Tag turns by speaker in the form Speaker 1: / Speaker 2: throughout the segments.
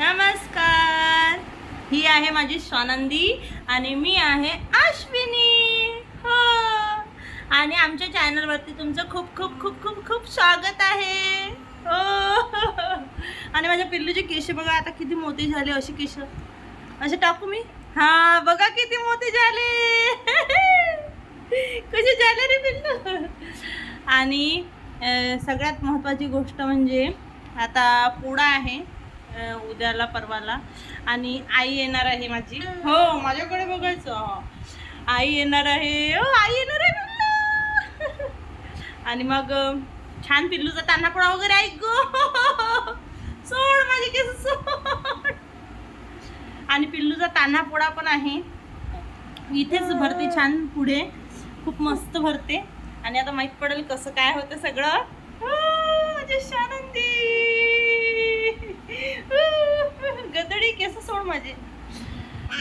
Speaker 1: नमस्कार. ही आहे माझी स्वानंदी आणि मी आहे अश्विनी. हो. आणि आमच्या चॅनलवरती तुमचं खूप खूप खूप खूप खूप स्वागत आहे. हो. आणि माझ्या पिल्लूचे केश बघा आता किती मोठे झाले असे केश असे टाकू मी? हा बघा किती मोठे झाले. कसे झाले रे पिल्लू? आणि सगळ्यात महत्त्वाची गोष्ट म्हणजे आता पोळा आहे. उद्याला परवाला. आणि आई येणार आहे माझी. हो माझ्याकडे बघायचं हो. आई येणार आहे. हो आई येणार आहे आणि मग छान पिल्लूचा तान्नापोडा वगैरे ऐक गो. सोड माझी केस सोड. आणि पिल्लूचा तान्हापोळा पण आहे. इथेच भरते छान पुढे. खूप मस्त भरते. आणि आता माहीत पडेल कसं काय होतं सगळं. हो, माझी शानंदी गदडी केस सोड माझे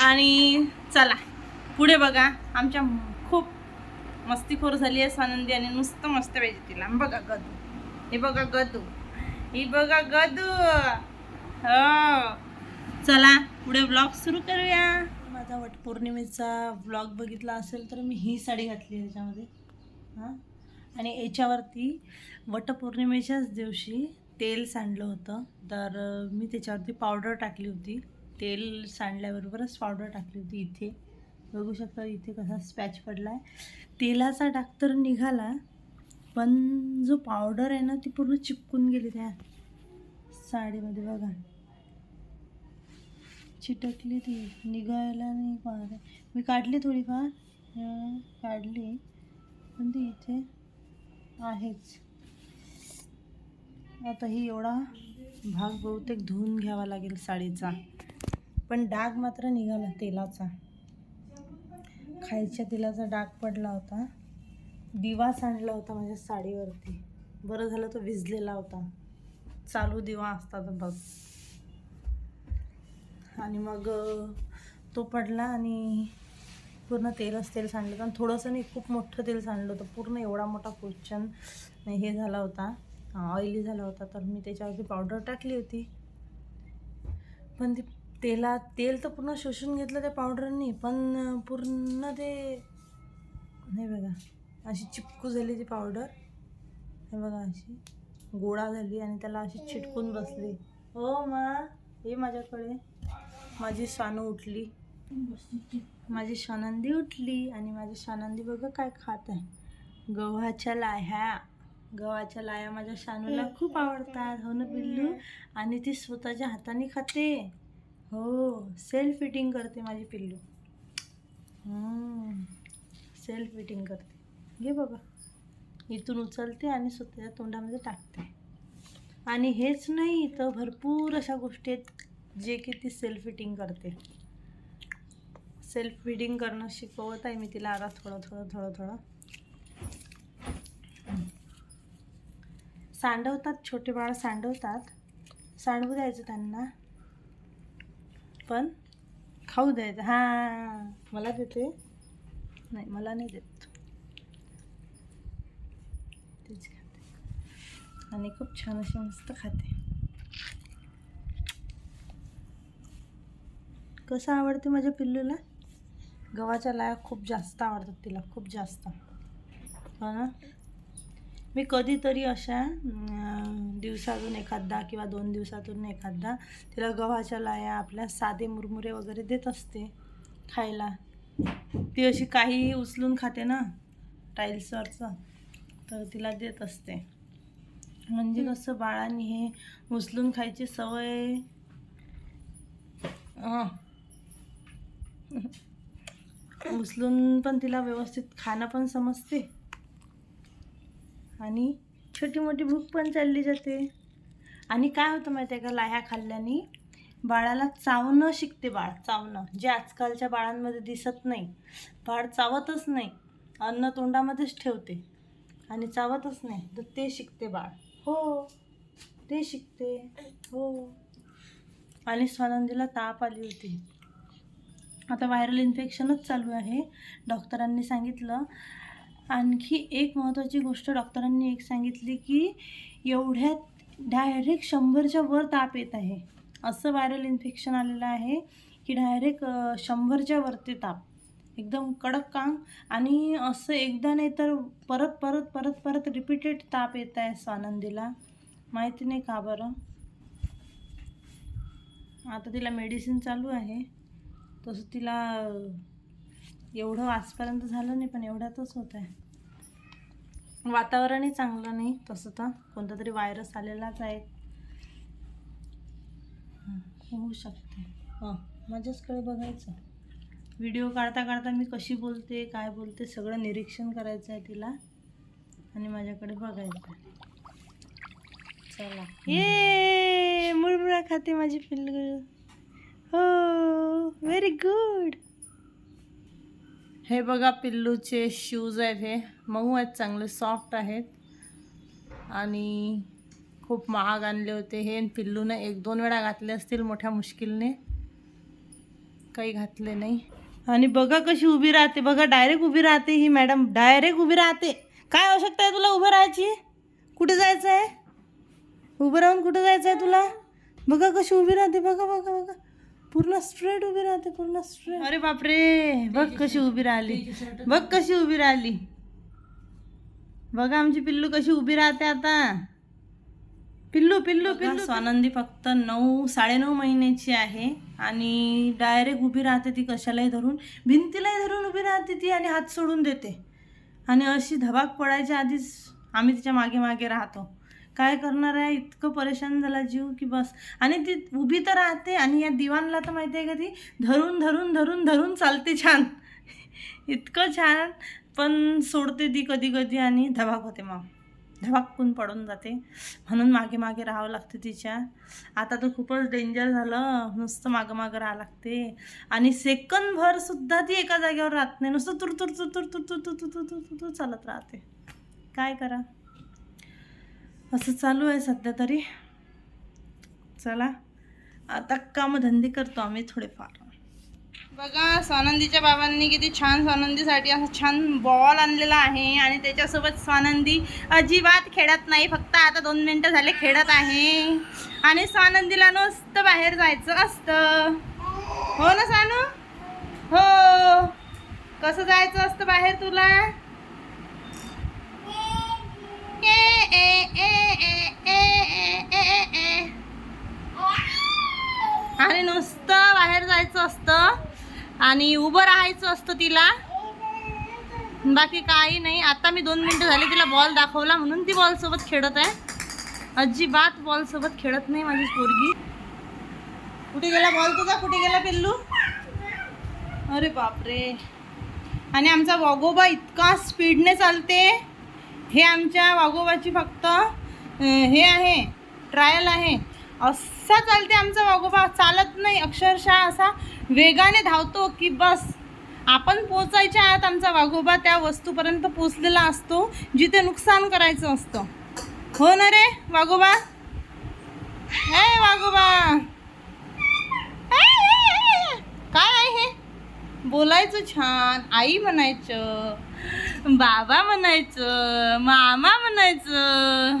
Speaker 1: आणि चला पुढे बघा. आमच्या खूप मस्तीखोर झाली आहे सानंदी आणि नुसतं मस्त पाहिजे तिला. बघा गदू. हे बघा गदू. ही बघा गदू. हो. चला पुढे ब्लॉग सुरू करूया. माझा वटपौर्णिमेचा ब्लॉग बघितला असेल तर मी ही साडी घातली याच्यामध्ये. हां? आणि याच्यावरती वटपौर्णिमेच्याच दिवशी तेल सांडलं होतं. तर मी त्याच्यावरती पावडर टाकली होती. तेल सांडल्याबरोबरच पावडर टाकली होती इथे. बघू शकता इथे कसा स्पॅच पडला आहे तेलाचा डाग तर निघाला पण जो पावडर आहे ना ती पूर्ण चिपकून गेली त्या साडीमध्ये बघा. चिटकली ती निघायला नाही पाहत मी काढली थोडीफार. काढली. पण ती इथे आहेच. आता ही एवढा भाग बहुतेक धुवून घ्यावा लागेल साडीचा. पण डाग मात्र निघाला तेलाचा. खायच्या तेलाचा डाग पडला होता. दिवा सांडला होता माझ्या साडीवरती. बरं झालं तो भिजलेला होता. चालू दिवा असता तर बस आणि मग तो पडला आणि पूर्ण तेलच तेल सांडलं. होतं आणि थोडंसं नाही खूप मोठं तेल सांडलं होतं. पूर्ण एवढा मोठा क्वेश्चन हे झाला होता. ऑइली झाला होता तर मी त्याच्यावरती पावडर टाकली होती. पण ती तेला तेल तर पूर्ण शोषून घेतलं त्या पावडरनी पण पूर्ण ते नाही बघा अशी चिपकू झाली ती पावडर हे बघा अशी गोळा झाली आणि त्याला अशी चिटकून बसली. हो मा ये माझ्याकडे. माझी स्वानू उठली. माझी शानंदी उठली आणि माझी शानंदी बघा काय खात आहे. गव्हाच्या लाह्या. गव्हाच्या लाह्या माझ्या शानूला खूप आवडतात. हो ना पिल्लू? आणि ती स्वतःच्या हाताने खाते. हो सेल्फ फिटिंग करते माझी पिल्लू. सेल्फ फिटिंग करते. घे बाबा. इथून उचलते आणि स्वतःच्या तोंडामध्ये टाकते. आणि हेच नाही तर भरपूर अशा गोष्टी आहेत जे की ती सेल्फ फिटिंग करते. सेल्फ फिटिंग करणं शिकवत आहे मी तिला आता थोडं थोडं थोडं थोडं. सांडवतात छोटे बाळ सांडवतात. सांडवू द्यायचं त्यांना. पण खाऊ द्यायचं. हां मला देते. नाही मला नाही देत. तेच खाते. आणि खूप छान अशी मस्त खाते. कसं आवडते माझ्या पिल्लूला? गव्हाच्या लाया खूप जास्त आवडतात तिला खूप जास्त. हो ना? मी कधीतरी अशा दिवसातून एखादा किंवा दोन दिवसातून एखादा तिला गव्हाच्या लाया आपल्या साधे मुरमुरे वगैरे देत असते खायला. ती अशी काही उचलून खाते ना टाईल्सवरचं तर तिला देत असते. म्हणजे कसं बाळांनी हे उचलून खायची सवय. उचलून पण तिला व्यवस्थित खाणं पण समजते. आणि छोटी मोठी भूक पण चालली जाते. आणि काय होतं माहिती आहे का? लाह्या खाल्ल्याने बाळाला चावणं शिकते बाळ. चावणं. जे आजकालच्या बाळांमध्ये दिसत नाही. बाळ चावतच नाही. अन्न तोंडामध्येच ठेवते. आणि चावतच नाही. तर ते शिकते बाळ. हो. ते शिकते. हो. आणि स्वानंदीला ताप आली होती. आता व्हायरल इन्फेक्शनच चालू आहे. डॉक्टरांनी सांगितलं आणखी एक महत्त्वाची गोष्ट डॉक्टरांनी एक सांगितली की एवढ्यात डायरेक्ट शंभरच्या वर ताप येत आहे. असं व्हायरल इन्फेक्शन आलेलं आहे की डायरेक्ट शंभरच्या वरती ताप. एकदम कडक काम आणि असं एकदा नाही तर परत परत परत परत रिपीटेड ताप येत आहे स्वानंदीला. माहिती नाही का बरं? आता तिला मेडिसिन चालू आहे. तसं तिला एवढं आजपर्यंत झालं नाही पण एवढ्यातच होत आहे वातावरणही चांगलं नाही तसं तर. कोणता तरी व्हायरस आलेलाच आहे. होऊ शकते. हां माझ्याचकडे बघायचं. व्हिडिओ काढता काढता मी कशी बोलते काय बोलते सगळं निरीक्षण करायचं आहे तिला. आणि माझ्याकडे बघायचं आहे. चला. ये मुळमुळा खाते माझी पिल्लू. हो व्हेरी गुड हे बघा पिल्लूचे शूज आहेत हे. मऊ आहेत चांगले सॉफ्ट आहेत. आणि खूप महाग आणले होते हे. पिल्लूनं एक दोन वेळा घातले असतील मोठ्या मुश्किलने. काही घातले नाही. आणि बघा कशी उभी राहते. बघा डायरेक्ट उभी राहते ही मॅडम डायरेक्ट उभी राहते. काय आवश्यकता आहे तुला उभं राहायची? कुठे जायचं आहे उभं राहून कुठं जायचं आहे तुला? बघा कशी उभी राहते. बघा बघा बघा. पूर्ण स्ट्रेट उभी राहते पूर्ण स्ट्रेट. अरे बापरे बघ कशी उभी राहिली. बघ कशी उभी राहिली. बघा आमची पिल्लू कशी उभी राहते आता. पिल्लू पिल्लू पिल्लू. स्वानंदी फक्त नऊ साडेनऊ महिन्याची आहे आणि डायरेक्ट उभी राहते ती कशालाही धरून. भिंतीलाही धरून उभी राहते ती आणि हात सोडून देते. आणि अशी धबाक पडायच्या आधीच आम्ही तिच्यामागे मागे राहतो. काय करणार आहे? इतकं परेशान झाला जीव की बस. आणि ती उभी तर राहते आणि या दिवाणला तर माहिती आहे का ती? धरून धरून धरून धरून चालते छान. इतकं छान. पण सोडते ती कधी कधी आणि धबाक होते मग. धबाकून पडून जाते. म्हणून मागे मागे राहावं लागते तिच्या. आता तर खूपच डेंजर झालं. नुसतं मागं मागं राहावं लागते. आणि सेकंदभर सुद्धा ती एका जागेवर राहत नाही. नुसतं तुर तुर तुर तुर तुर तुर तुर तुर तुर तुर तुर चालत राहते. काय करा? असं चालू आहे सध्या तरी. चला आता कामधंदे करतो आम्ही थोडेफार. बघा स्वानंदीच्या बाबांनी किती छान स्वानंदीसाठी असा छान बॉल आणलेला आहे आणि त्याच्यासोबत स्वानंदी अजिबात खेळत नाही फक्त आता दोन मिनटं झाले खेळत आहे. आणि स्वानंदीला नुसतं बाहेर जायचं असतं. हो ना सानू? हो. कसं जायचं असतं बाहेर तुला? आणि नुसतं बाहेर जायचं असतं आणि उभं राहायचं असतं तिला. बाकी काही नाही. आता मी दोन मिनटं झाली तिला बॉल दाखवला म्हणून ती बॉलसोबत खेळत आहे. अजिबात बॉलसोबत खेळत नाही माझी पोरगी. कुठे गेला बॉल तुझा? कुठे गेला पिल्लू? अरे बापरे. आणि आमचा वाघोबा इतका स्पीडने चालते. हे आमच्या वाघोबाची फक्त हे आहे ट्रायल आहे. असा चालते आमचा वाघोबा. चालत नाही अक्षरशः असा वेगाने धावतो की बस. आपण पोचायच्या आत आमचा वाघोबा त्या वस्तूपर्यंत पोचलेला असतो जिथे नुकसान करायचं असतं. हो ना रे वाघोबा? ए वाघोबा! काय आहे हे? बोलायचं छान आई म्हणायचं. बाबा म्हणायचं मामा म्हणायचं.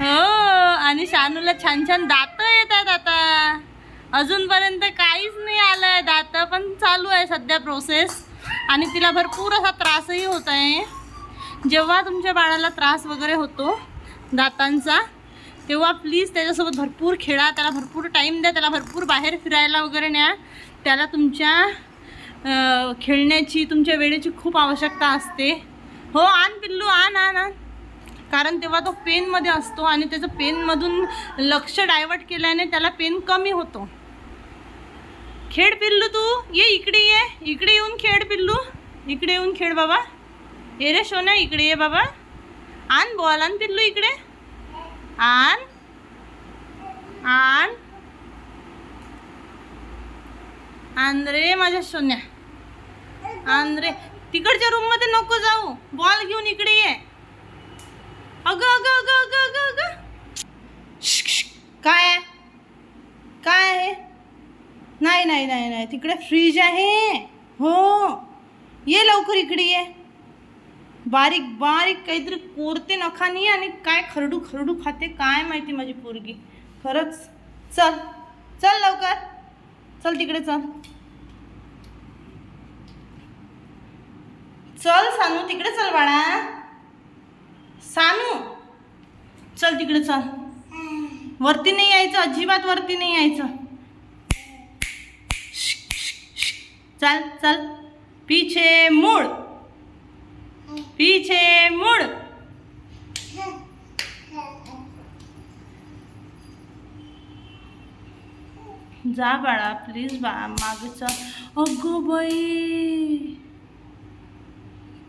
Speaker 1: हो आणि शानूला छान छान दात येत आहेत आता. अजूनपर्यंत काहीच नाही आलं आहे दात पण चालू आहे सध्या प्रोसेस आणि तिला भरपूर असा त्रासही होत आहे. जेव्हा तुमच्या बाळाला त्रास वगैरे होतो दातांचा तेव्हा प्लीज त्याच्यासोबत भरपूर खेळा त्याला भरपूर टाईम द्या त्याला भरपूर बाहेर फिरायला वगैरे न्या. त्याला तुमच्या खेळण्याची तुमच्या वेळेची खूप आवश्यकता असते. हो आण पिल्लू आण आण आण. कारण तेव्हा तो पेनमध्ये असतो आणि त्याचं पेनमधून लक्ष डायवर्ट केल्याने त्याला पेन कमी होतो. खेळ पिल्लू तू. ये इकडे ये. इकडे येऊन खेळ पिल्लू. इकडे येऊन खेळ बाबा. ये रे सोना इकडे ये बाबा. आण बॉल. आण पिल्लू इकडे. आण. आण. आंद्रे माझ्या सोन्या. आंद्रे तिकडच्या रूममध्ये नको जाऊ. बॉल घेऊन इकडे ये. अगं अगं अगं अगं अगं अगं. काय आहे? काय आहे? नाही नाही नाही नाही. तिकडे फ्रीज आहे. हो. ये लवकर इकडे ये. बारीक बारीक काहीतरी कोरते नखानी आणि काय खरडू खरडू खाते काय माहिती माझी पोरगी. खरंच. चल. चल लवकर. चल तिकडे चल. चल सानू तिकडे चल बाळा. सानू चल तिकडे चल. वरती नाही यायचं अजिबात वरती नाही यायचं. चल चल. पीछे मूळ पीछे मूळ जा बाळा प्लीज बा मागचा. अगो बाई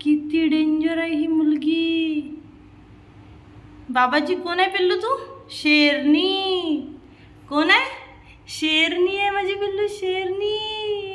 Speaker 1: किती डेंजर आहे ही मुलगी. बाबाजी कोण आहे पिल्लू तू? शेरनी. कोण आहे? शेरनी आहे माझी पिल्लू शेरनी.